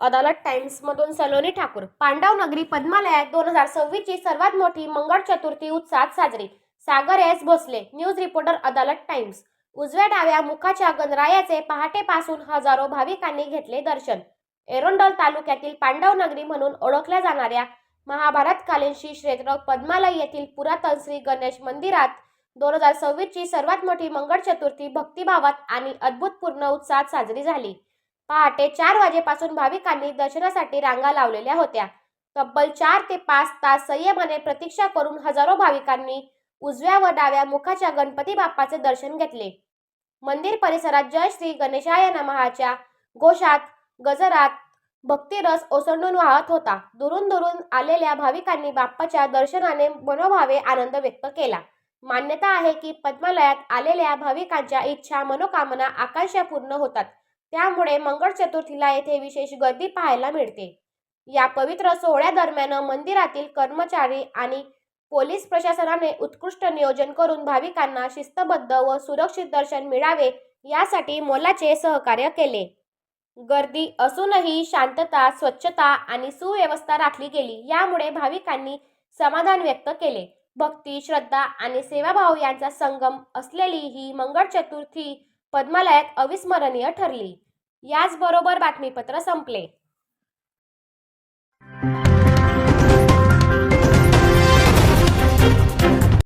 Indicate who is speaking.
Speaker 1: अदालत times मधून सलोनी ठाकूर. पांडव नगरी पद्मालयात दोन हजार सव्वीस ची सर्वात मोठी मंगळ चतुर्थी उत्साहात साजरी. Sagar S Bhosale news reporter Adalat Times. उजव्या डाव्या मुखाच्या गणरायाचे पहाटेपासून हजारो भाविकांनी घेतले दर्शन. एरोंडल तालुक्यातील पांडव नगरी म्हणून ओळखल्या जाणाऱ्या महाभारतकालीन श्री क्षेत्र पद्मालय येथील पुरातन श्री गणेश मंदिरात दोन हजार सव्वीस ची सर्वात मोठी मंगळ चतुर्थी भक्तिभावात आणि अद्भुतपूर्ण उत्साहात साजरी झाली. पहाटे चार वाजेपासून भाविकांनी दर्शनासाठी रांगा लावलेल्या होत्या. तब्बल चार ते पाच तास संयमाने प्रतीक्षा करून हजारो भाविकांनी उजव्या व डाव्या मुखाच्या गणपती बाप्पाचे दर्शन घेतले. मंदिर परिसरात जय श्री गणेशाय नमहाच्या घोषात गजरात भक्तिरस ओसंडून वाहत होता. दुरून दुरून आलेल्या भाविकांनी बाप्पाच्या दर्शनाने मनोभावे आनंद व्यक्त केला. मान्यता आहे की पद्मालयात आलेल्या भाविकांच्या इच्छा मनोकामना आकांक्षा पूर्ण होतात. त्यामुळे मंगळ चतुर्थीला येथे विशेष गर्दी पाहायला मिळते. या पवित्र सोहळ्यादरम्यान मंदिरातील कर्मचारी आणि पोलीस प्रशासनाने उत्कृष्ट नियोजन करून भाविकांना शिस्तबद्ध व सुरक्षित दर्शन मिळावे यासाठी मोलाचे सहकार्य केले. गर्दी असूनही शांतता स्वच्छता आणि सुव्यवस्था राखली गेली यामुळे भाविकांनी समाधान व्यक्त केले. भक्ती श्रद्धा आणि सेवाभाव यांचा संगम असलेली ही मंगळ चतुर्थी पद्मालयात अविस्मरणीय ठरली. याचबरोबर बातमीपत्र संपले.